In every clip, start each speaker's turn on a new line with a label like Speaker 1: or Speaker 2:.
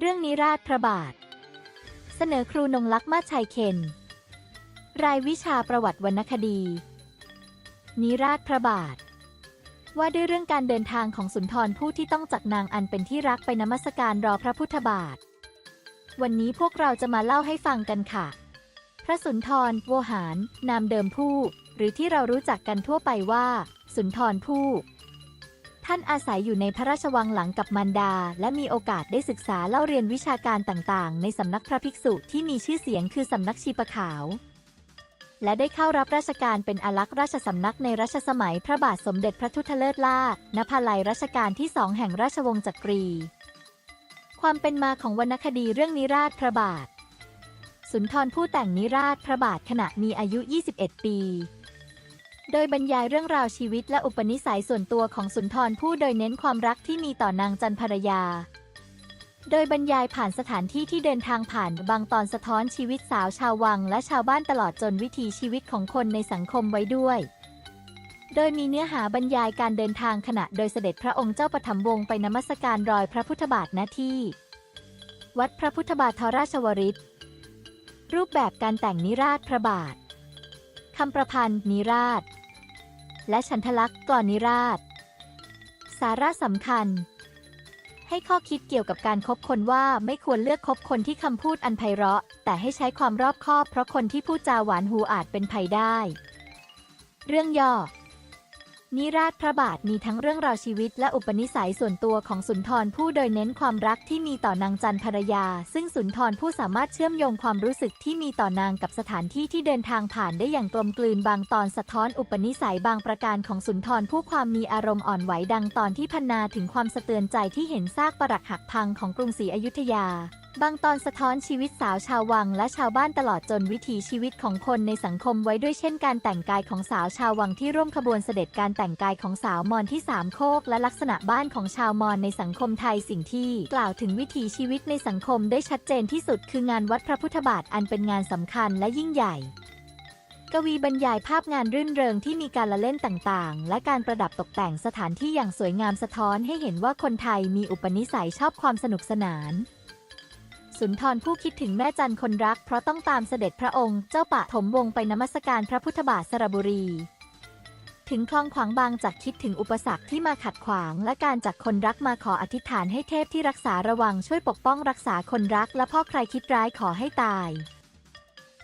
Speaker 1: เรื่องนิราชพระบาท เสนอครูนงลักษ์มาชัยเคน รายวิชาประวัติวรรณคดี นิราชพระบาท ว่าด้วยเรื่องการเดินทางของสุนทรผู้ที่ต้องจักนางอันเป็นที่รักไปนมัสการรอพระพุทธบาท วันนี้พวกเราจะมาเล่าให้ฟังกันค่ะ พระสุนทรโวหาร นามเดิมผู้ หรือที่เรารู้จักกันทั่วไปว่า สุนทรผู้ ท่านอาศัยอยู่ในพระราชวังหลังกับมารดา และมีโอกาสได้ศึกษาเล่าเรียนวิชาการต่างๆ ในสำนักพระภิกษุที่มีชื่อเสียงคือสำนักชีปะขาว และได้เข้ารับราชการเป็นอารักษ์ราชสำนักในรัชสมัยพระบาทสมเด็จพระทุทธเลิศล่านภาลัยรัชกาลที่สองแห่งราชวงศ์จักรี ความเป็นมาของวรรณคดีเรื่องนิราชพระบาท สุนทรผู้แต่งนิราชพระบาทขณะมีอายุ 21 ปี โดยบรรยายเรื่องราวชีวิตและอุปนิสัยส่วนตัวของสุนทรผู้โดยเน้นความรักที่มีต่อนางจันภรรยา โดยบรรยายผ่านสถานที่ที่เดินทางผ่านบางตอนสะท้อนชีวิตสาวชาววัง และชาวบ้านตลอดจนวิถีชีวิตของคนในสังคมไว้ด้วย โดยมีเนื้อหาบรรยายการเดินทางขณะโดยเสด็จพระองค์เจ้าปฐมวงศ์ไปนมัสการรอยพระพุทธบาทณที่ วัดพระพุทธบาททราชวริตรูปแบบการแต่งนิราชพระบาทคำประพันธ์นิราช และฉันทลักษณ์ก่อนนิราชสาระสำคัญ ให้ข้อคิดเกี่ยวกับการคบคนว่าไม่ควรเลือกคบคนที่คำพูดอันไพเราะ แต่ให้ใช้ความรอบคอบเพราะคนที่พูดจาหวานหูอาจเป็นภัยได้ เรื่องย่อ นิราชพระบาทมีทั้งเรื่องราวชีวิตและอุปนิสัยส่วนตัวของสุนทรผู้โดยเน้นความรักที่มีต่อนางจันภรรยา ซึ่งสุนทรผู้สามารถเชื่อมโยงความรู้สึกที่มีต่อนางกับสถานที่ที่เดินทางผ่านได้อย่างกลมกลืนบางตอนสะท้อนอุปนิสัยบางประการของสุนทรผู้ความมีอารมณ์อ่อนไหวดังตอนที่พรรณนาถึงความสะเตือนใจที่เห็นซากปรักหักพังของกรุงศรีอยุธยา บางตอนสะท้อนชีวิตสาวชาววังและชาวบ้านตลอดจนวิถีชีวิตของคนในสังคมไว้ด้วยเช่นการแต่งกายของสาวชาววังที่ร่วมขบวนเสด็จการแต่งกายของสาวมอญที่สามโคกและลักษณะบ้านของชาวมอญในสังคมไทยสิ่งที่ กล่าวถึงวิถีชีวิตในสังคมได้ชัดเจนที่สุดคืองานวัดพระพุทธบาทอันเป็นงานสำคัญและยิ่งใหญ่กวีบรรยายภาพงานรื่นเริงที่มีการละเล่นต่างๆ และการประดับตกแต่งสถานที่อย่างสวยงามสะท้อนให้เห็นว่าคนไทยมีอุปนิสัยชอบความสนุกสนาน สุนทรผู้คิดถึงแม่จันคนรัก เพราะต้องตามเสด็จพระองค์เจ้าปะถมวงไปนมัสการพระพุทธบาทสระบุรี ถึงคลองขวางบางจากคิดถึงอุปสรรคที่มาขัดขวาง และการจากคนรักมาขออธิษฐานให้เทพที่รักษาระวังช่วยปกป้องรักษาคนรัก และพ่อใครคิดร้ายขอให้ตาย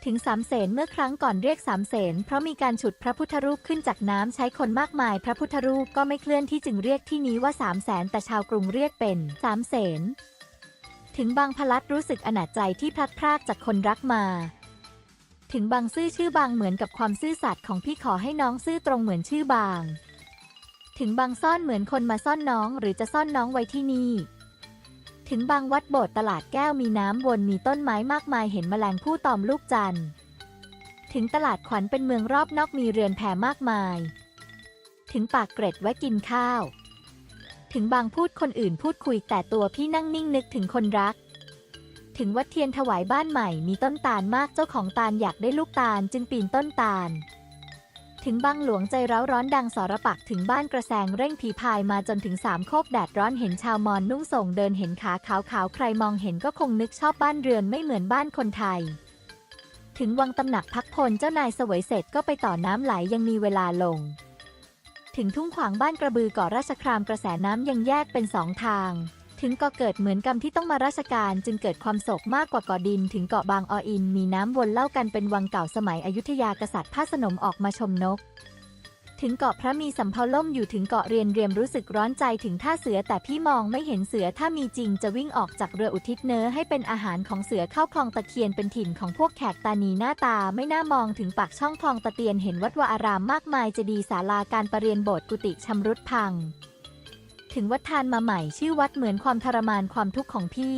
Speaker 1: ถึงสามเสนเมื่อครั้งก่อนเรียกสามเสนเพราะมีการฉุดพระพุทธรูปขึ้นจากน้ำใช้คนมากมาย พระพุทธรูปก็ไม่เคลื่อนที่จึงเรียกที่นี้ว่าสามแสนแต่ชาวกรุงเรียกเป็นสามเสน ถึงบางพลัดรู้สึกอนาจใจที่พลัดพรากจากคนรักมา ถึงบางซื่อชื่อบางเหมือนกับความซื่อสัตย์ของพี่ขอให้น้องซื่อตรงเหมือนชื่อบาง ถึงบางซ่อนเหมือนคนมาซ่อนน้องหรือจะซ่อนน้องไว้ที่นี่ ถึงบางวัดโบสถ์ตลาดแก้วมีน้ำวนมีต้นไม้มากมายเห็นแมลงผู้ตอมลูกจันทร์ถึงตลาดขวัญเป็นเมืองรอบนอกมีเรือนแพมากมาย ถึงปากเกร็ดไว้กินข้าว ถึงบางพูดคนอื่นพูดคุยแต่ตัวพี่นั่งนิ่งนึกถึงคนรัก ถึงวัดเทียนถวายบ้านใหม่มีต้นตาลมากเจ้าของตาลอยากได้ลูกตาลจึงปีนต้นตาล ถึงบางหลวงใจร้าวร้อนดังสารปักถึงบ้านกระแสงเร่งผีพายมาจนถึงสามโคกแดดร้อนเห็นชาวมอญนุ่งส่งเดินเห็นขาขาวขาวๆใครมองเห็นก็คงนึกชอบบ้านเรือนไม่เหมือนบ้านคนไทย ถึงวังตำหนักพักพลเจ้านายเสวยเสร็จก็ไปต่อน้ำไหลยังมีเวลาลง ถึงทุ่งขวางบ้านกระบือเกาะราชครามกระแสน้ำยังแยกเป็นสองทาง ถึงก็เกิดเหมือนกรรมที่ต้องมาราชการจึงเกิดความโศกมากกว่าเกาะดิน ถึงเกาะบางออิน มีน้ำวนเล่ากันเป็นวังเก่าสมัยอยุธยากษัตริย์พระสนมออกมาชมนก ถึงเกาะพระมีสำเภาล่มอยู่ถึงเกาะเรียนเรียมรู้สึกร้อนใจถึงท่าเสือแต่พี่มองไม่เห็นเสือถ้ามีจริงจะวิ่งออกจากเรืออุทิศเนื้อให้เป็นอาหารของเสือเข้าคลองตะเคียนเป็นถิ่นของพวกแขกตานีหน้าตาไม่น่ามองถึงปากช่องคลองตะเตียนเห็นวัดวาอารามมากมายเจดีศาลาการประเรียนโบสถ์กุฏิชำรุดพัง ถึงวัดทานมาใหม่ชื่อวัดเหมือนความทรมานความทุกข์ของพี่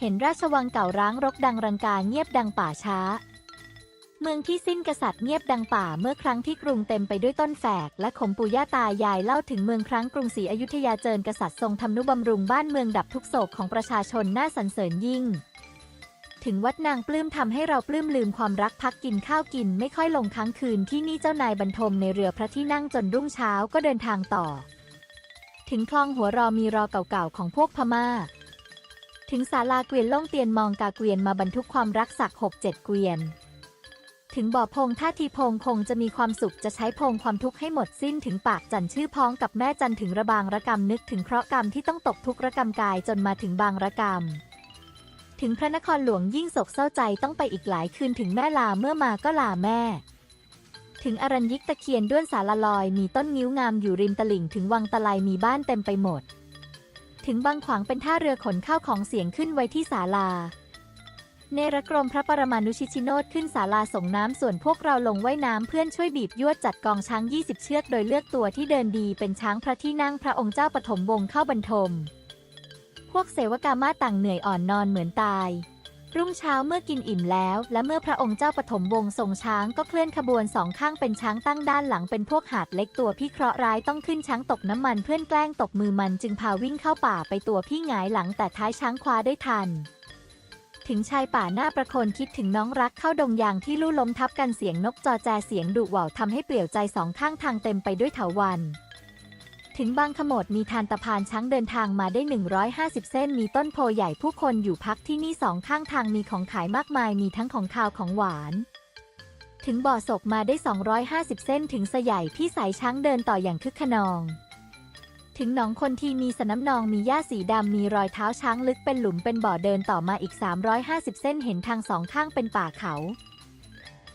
Speaker 1: เห็นราชวังเก่าร้างรกดังรังกาเงียบดังป่าช้า เมืองที่สิ้นกษัตริย์เงียบดังป่าเมื่อครั้งที่กรุงเต็มไปด้วยต้นแฝก และขมปู่ย่าตายายเล่าถึงเมืองครั้งกรุงศรีอยุธยาเจิญกษัตริย์ทรงทำนุบำรุงบ้านเมืองดับทุกโศกของประชาชนน่าสรรเสริญยิ่ง ถึงวัดนางปลื้มทำให้เราปลื้มลืมความรักพักกินข้าวกินไม่ค่อยลงค้างคืนที่นี่เจ้านายบรรทมในเรือพระที่นั่งจนรุ่งเช้าก็เดินทางต่อ ถึงคลองหัวรอมีรอเก่าๆของพวกพม่า ถึงศาลาเกวียนล่องเตียนมองกาเกวียนมาบรรทุกความรักสักหกเจ็ดเกวียน ถึงบ่อพงท่าทีพงคงจะมีความสุขจะใช้พงความทุกข์ให้หมดสิ้นถึงปากจันชื่อพ้องกับแม่จันถึงระบางระกรรมนึกถึงเคราะห์กรรมที่ต้องตกทุกข์ระกรรมกายจนมาถึงบางระกรรมถึงพระนครหลวงยิ่งโศกเศร้าใจต้องไปอีกหลายคืนถึงแม่ลาเมื่อมาก็ลาแม่ ถึงอรัญยิกตะเคียนด้วนสาลลอยมีต้นงิ้วงามอยู่ริมตลิ่งถึงวังตะไลมีบ้านเต็มไปหมด ถึงบางขวางเป็นท่าเรือขนข้าวของเสียงขึ้นไว้ที่ศาลา เนรกรมพระปรมานุชิชิโนดขึ้นศาลาส่งน้ำส่วนพวกเราลงว่ายน้ำเพื่อนช่วยบีบยวดจัดกองช้าง 20 เชือกโดยเลือกตัวที่เดินดีเป็นช้างพระที่นั่งพระองค์เจ้าปฐมวงศ์เข้าบรรทม พวกเสวกามาต่างเหนื่อยอ่อนนอนเหมือนตาย รุ่งเช้าเมื่อกินอิ่มแล้ว และเมื่อพระองค์เจ้าปฐมวงศ์ทรงช้างก็เคลื่อนขบวนสองข้างเป็นช้างตั้งด้านหลังเป็นพวกหาดเล็กตัวพี่เคราะห์ร้ายต้องขึ้นช้างตกน้ำมันเพื่อนแกล้งตกมือมันจึงพาวิ่งเข้าป่าไปตัวพี่หงายหลังแต่ท้ายช้างคว้าได้ทัน ถึงชายป่าหน้าประโคนคิดถึงน้องรักเข้าดงยางที่ลู่ล้มทับกันเสียงนกจอแจเสียงดุหว่าวทำให้เปลี่ยวใจสองข้างทางเต็มไปด้วยเถาวันถึงบางขโมดมีทานตะพานช้างเดินทางมาได้ 150 เส้น มีต้นโพใหญ่ผู้คนอยู่พักที่นี่สองข้างทางมีของขายมากมายมีทั้งของคาวของหวาน ถึงบ่อศกมาได้ 250 เส้นถึงสยายพี่สายช้างเดินต่ออย่างคึกขนอง ถึงหนองคนทีมีสน้ำนองมีหญ้าสีดำมีรอยเท้าช้างลึกเป็นหลุมเป็นบ่อเดินต่อมาอีก 350 เส้นเห็นทางสองข้างเป็นป่าเขา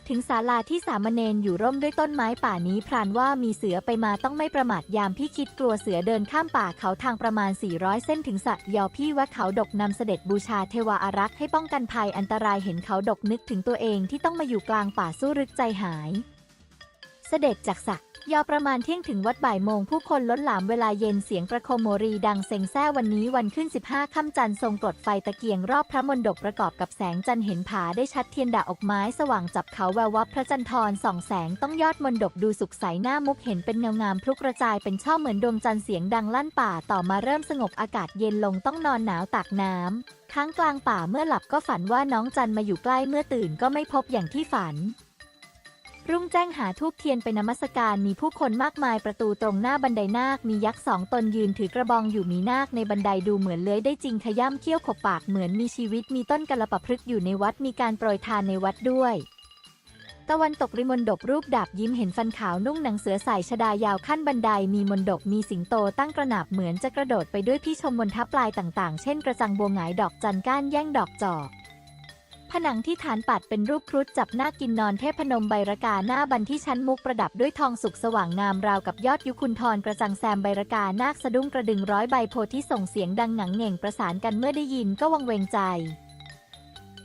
Speaker 1: ถึงศาลาที่สามเณรอยู่ร่มด้วยต้นไม้ป่านี้พรานว่ามีเสือไปมาต้องไม่ประมาทยามพี่คิดกลัวเสือเดินข้ามป่าเขาทางประมาณ 400 เส้นถึงสัตยอพี่แวะเขาดกนำเสด็จบูชาเทวาอารักษ์ให้ป้องกันภัยอันตรายเห็นเขาดกนึกถึงตัวเองที่ต้องมาอยู่กลางป่าสู้รึกใจหาย สด็จจากสักยอประมาณเที่ยงถึงวัดบ่ายโมงผู้คนล้นหลามเวลาเย็นเสียงประโคมโมรีดังเซ็งแซ่วันนี้วันขึ้น 15 ค่ำจันทร์ทรงกรดไฟตะเกียงรอบพระมณฑปประกอบกับแสงจันทร์เห็นผาได้ชัดเทียนดาออกไม้สว่างจับเขาแวววับพระจันทร์ส่องแสงต้องยอดมณฑปดูสุขใสหน้ามุกเห็นเป็นเงางามพลุกกระจายเป็นช่อเหมือนดวงจันทร์เสียงดังลั่นป่าต่อมาเริ่มสงบอากาศเย็นลงต้องนอนหนาวตากน้ำค้างกลางป่าเมื่อหลับก็ฝันว่าน้องจันมาอยู่ใกล้เมื่อตื่นก็ไม่พบอย่างที่ฝัน รุ่งแจ้งหาทูบเทียนไปนมัสการมีผู้คนมากมายประตูตรงหน้าบันไดนาค มียักษ์สองตนยืนถือกระบองอยู่มีนาคในบันไดดูเหมือนเลื้อยได้จริงขย่ำเขี้ยวขบปากเหมือนมีชีวิตมีต้นกระปะพฤกอยู่ในวัดมีการโปรยทานในวัดด้วย ตะวันตกริมณฑปรูปดาบยิ้มเห็นฟันขาวนุ่งหนังเสือใส่ชดายาวขั้นบันไดมีมนดกมีสิงโตตั้งกระหนาบเหมือนจะกระโดดไปด้วยพี่ชมบนทับปลายต่างๆ เช่นกระจังบัวหงายดอกจันก้านแย่งดอกจอก ผนังที่ฐานปัดเป็นรูปครุฑจับหน้ากินนอนเทพนมใบรากาหน้าบันที่ชั้นมุกประดับด้วยทองสุกสว่างงามราวกับยอดยุคุณทรกระจังแซมใบรากานาคสะดุ้งกระดึงร้อยใบโพธิส่งเสียงดังหงังเหง่งประสานกันเมื่อได้ยินก็วังเวงใจ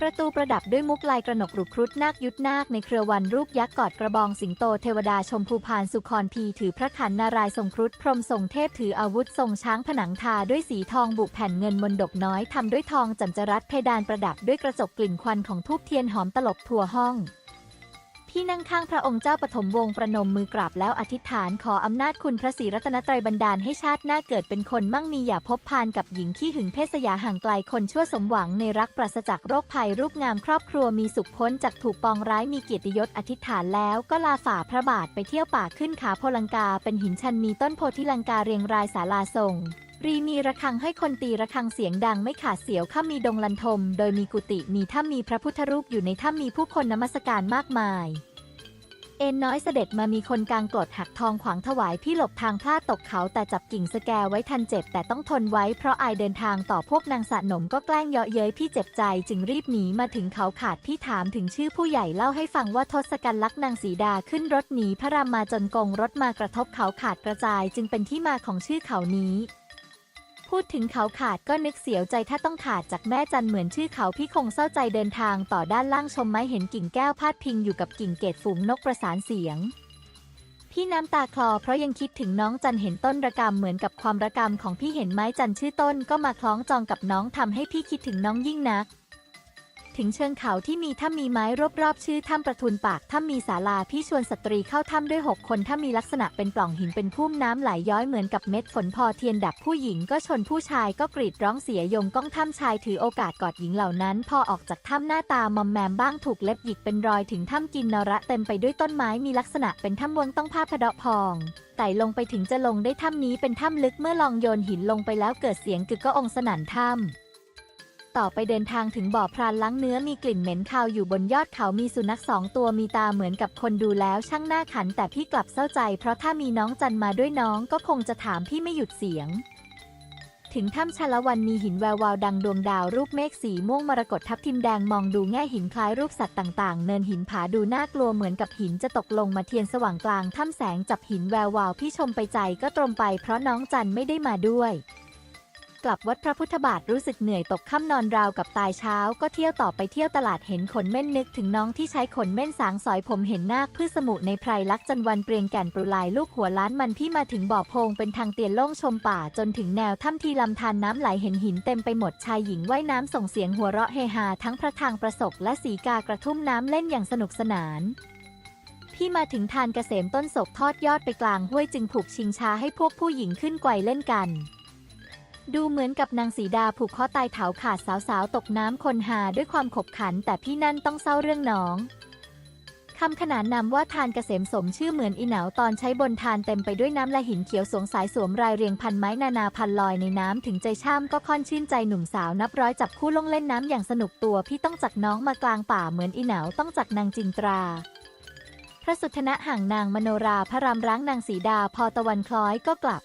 Speaker 1: ประตูประดับด้วยมุกลายกระหนกรุกครุฑนาคยุทธนาคในเครือวันรูปยักษ์กอดกระบองสิงโตเทวดาชมพูพานสุครพีถือพระขันนารายทรงครุฑพรหมทรงเทพถืออาวุธทรงช้างผนังทาด้วยสีทองบุกแผ่นเงินมนดกน้อยทำด้วยทองจันจรัสเพดานประดับด้วยกระจกกลิ่นควันของทูบเทียนหอมตลบทั่วห้อง พี่นั่งข้างพระองค์เจ้าปฐมวงศ์ประนมมือกราบแล้วอธิษฐานขออำนาจคุณพระศรีรัตนตรัยบันดาลให้ชาติหน้าเกิดเป็นคนมั่งมีอย่าพบพานกับหญิงขี้หึงเพศยาห่างไกลคนชั่วสมหวังในรักปราศจากโรคภัยรูปงามครอบครัวมีสุขพ้นจากถูกปองร้ายมีเกียรติยศอธิษฐานแล้วก็ลาฝ่าพระบาทไปเที่ยวป่าขึ้นขาโพลังกา เป็นหินชันมีต้นโพธิลังกาเรียงรายศาลาทรงรีมีระฆังให้คนตีระฆังเสียงดังไม่ขาดเสียวข้ามีดงลันทม โดยมีกุฏิมีถ้ำมีพระพุทธรูปอยู่ในถ้ำมีผู้คนนมัสการมากมาย เอ็นน้อยเสด็จมามีคนกลางกรดหักทองขวางถวายพี่หลบทางพลาดตกเขาแต่จับกิ่งสแกไว้ทันเจ็บแต่ต้องทนไว้เพราะอายเดินทางต่อพวกนางสะหนมก็แกล้งเยาะเย้ยพี่เจ็บใจจึงรีบหนีมาถึงเขาขาดพี่ถามถึงชื่อผู้ใหญ่เล่าให้ฟังว่าทศกัณฐ์ลักนางสีดาขึ้นรถหนีพระรามมาจนกงรถมากระทบเขาขาดกระจายจึงเป็นที่มาของชื่อเขานี้ พูดถึงเขาขาดก็นึกเสียวใจถ้าต้องขาดจากแม่จันเหมือนชื่อเขาพี่คงเศร้าใจเดินทางต่อด้านล่างชมไม้เห็นกิ่งแก้วพาดพิงอยู่กับกิ่งเกตฝูงนกประสานเสียง พี่น้ำตาคลอเพราะยังคิดถึงน้องจันเห็นต้นระกำเหมือนกับความระกำของพี่เห็นไม้จันชื่อต้นก็มาคล้องจองกับน้องทำให้พี่คิดถึงน้องยิ่งนัก ถึงเชิงเขาที่มีถ้ำมีไม้รอบๆ ชื่อถ้ำประทุนปากถ้ำมีศาลาพี่ชวนสตรีเข้าถ้ำด้วยหกคนถ้ามีลักษณะเป็นปล่องหินเป็นพุ่มน้ำไหลย้อยเหมือนกับเม็ดฝนพอเทียนดับผู้หญิงก็ชนผู้ชายก็กรีดร้องเสียยงก้องถ้ำชายถือโอกาสกอดหญิงเหล่านั้น พอออกจากถ้ำหน้าตามอมแมมบ้างถูกเล็บหยิกเป็นรอยถึงถ้ำกินนระเต็มไปด้วยต้นไม้มีลักษณะเป็นถ้ำวงต้องผ้าพะดาะพองไต่ลงไปถึงจะลงได้ถ้ำนี้เป็นถ้ำลึกเมื่อลองโยนหินลงไปแล้วเกิดเสียงกึกก็องสนั่นถ้ำ ต่อไปเดินทางถึงบ่อพรานล้างเนื้อมีกลิ่นเหม็นคาวอยู่บนยอดเขามีสุนัขสองตัวมีตาเหมือนกับคนดูแล้วช่างหน้าขัน แต่พี่กลับเศร้าใจ เพราะถ้ามีน้องจันมาด้วยน้องก็คงจะถามพี่ไม่หยุดเสียง ถึงถ้ำชาละวันมีหินแวววาวดังดวงดาวรูปเมฆสีม่วงมรกตทับทิมแดงมองดูแง่หินคล้ายรูปสัตว์ต่างๆ เนินหินผาดูน่ากลัวเหมือนกับหินจะตกลงมาเทียนสว่างกลางถ้ำแสงจับหินแวววาวพี่ชมไปใจก็ตรงไป เพราะน้องจันไม่ได้มาด้วย กลับวัดพระพุทธบาทรู้สึกเหนื่อยตกค่ำนอนราวกับตายเช้า ก็เที่ยวต่อไปเที่ยวตลาดเห็นขนเม่นนึกถึงน้องที่ใช้ขนเม่นสางสอยผมเห็นนาคพืชสมุในไพรลักษณ์จันวันเปรียงแก่นปรุลายลูกหัวล้านมันพี่มาถึงบ่อโพงเป็นทางเตียนโล่งชมป่าจนถึงแนวถ้ำทีลำธารน้ำไหลเห็นหินเต็มไปหมดชายหญิงว่ายน้ำส่งเสียงหัวเราะเฮฮาทั้งพระทางประสบและสีกากระทุ่มน้ำเล่นอย่างสนุกสนานพี่มาถึงทานเกษมต้นศกทอดยอดไปกลางห้วยจึงผูกชิงช้าให้พวกผู้หญิงขึ้นไกวเล่นกัน ดูเหมือนกับนางสีดาผูกข้อตายเถาขาดสาวๆ ตกน้ำคนหาด้วยความขบขัน แต่พี่นั่นต้องเศร้าเรื่องน้องคำขนานนามว่าทานเกษมสมชื่อเหมือนอีเหนาตอนใช้บนทานเต็มไปด้วยน้ำและหินเขียวสวงสายสวมรายเรียงพันไม้นานาพันลอยในน้ำถึงใจช่ำก็ค่อนชื่นใจหนุ่มสาวนับร้อยจับคู่ลงเล่นน้ำอย่างสนุกตัวพี่ต้องจักน้องมากลางป่าเหมือนอีเหนาต้องจักนางจินตราพระสุทนะห่างนางมโนราพระรามร้างนางสีดาพอตะวันคล้อยก็กลับ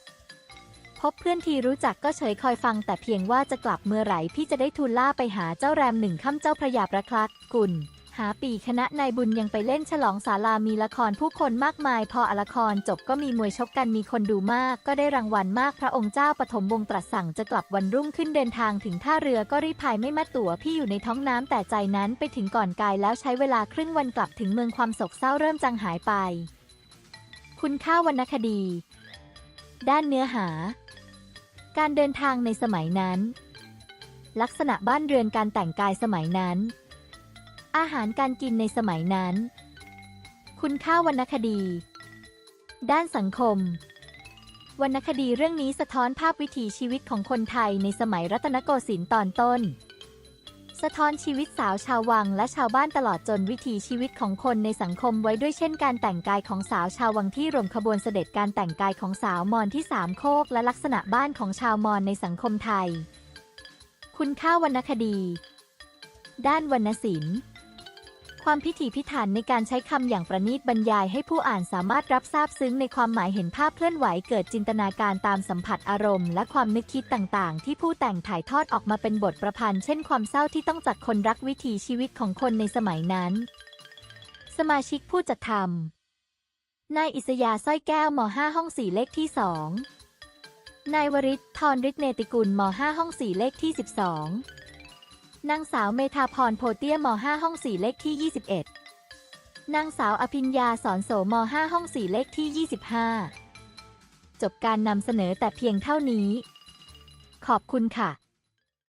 Speaker 1: พบเพื่อนที่รู้จักก็เฉยคอยฟัง แต่เพียงว่าจะกลับเมื่อไหร่พี่จะได้ทูลล่าไปหาเจ้าแรมหนึ่งค่ำเจ้าพระยาประคลักกุลหาปีคณะนายบุญยังไปเล่นฉลองศาลามีละครผู้คนมากมาย พออละครจบก็มีมวยชกกันมีคนดูมาก ก็ได้รางวัลมากพระองค์เจ้าปฐมวงตรัสสั่งจะกลับวันรุ่งขึ้นเดินทางถึงท่าเรือก็รีพายไม่มาตั๋วพี่อยู่ในท้องน้ำแต่ใจนั้นไปถึงก่อนกายแล้วใช้เวลาครึ่งวันกลับถึงเมืองความโศกเศร้าเริ่มจางหายไป คุณค่าวรรณคดี ด้านเนื้อหา การเดินทางในสมัยนั้น ลักษณะบ้านเรือนการแต่งกายสมัยนั้น อาหารการกินในสมัยนั้น คุณค่าวรรณคดี ด้านสังคม วรรณคดีเรื่องนี้สะท้อนภาพวิถีชีวิตของคนไทยในสมัยรัตนโกสินทร์ตอนต้น สะท้อนชีวิตสาวชาววังและชาวบ้านตลอดจนวิถีชีวิตของคนในสังคมไว้ด้วยเช่นการแต่งกายของสาวชาววังที่รวมขบวนเสด็จการแต่งกายของสาวมอญที่สามโคกและลักษณะบ้านของชาวมอญในสังคมไทย คุณค่าวรรณคดี ด้านวรรณศิลป์ ความพิถีพิถันในการใช้คำอย่างประณีตบรรยายให้ผู้อ่านสามารถรับทราบซึ้งในความหมายเห็นภาพเคลื่อนไหวเกิดจินตนาการตามสัมผัสอารมณ์ และความนึกคิดต่างๆ ที่ผู้แต่งถ่ายทอดออกมาเป็นบทประพันธ์ เช่นความเศร้าที่ต้องจัดคนรักวิถีชีวิตของคนในสมัยนั้น สมาชิกผู้จัดทำนายอิสยาสร้อยแก้วม 5 ห้อง 4 เลขที่ 2 นายวริศทรฤทธิเนติกุลม 5 ห้อง 4 เลขที่ 12 นางสาวเมธาพรโพเตียม 5 ห้อง 4 เลขที่ 21 นางสาวอภิญญาสอนโสม 5 ห้อง 4 เลขที่ 25 จบการนำเสนอแต่เพียงเท่านี้ ขอบคุณค่ะ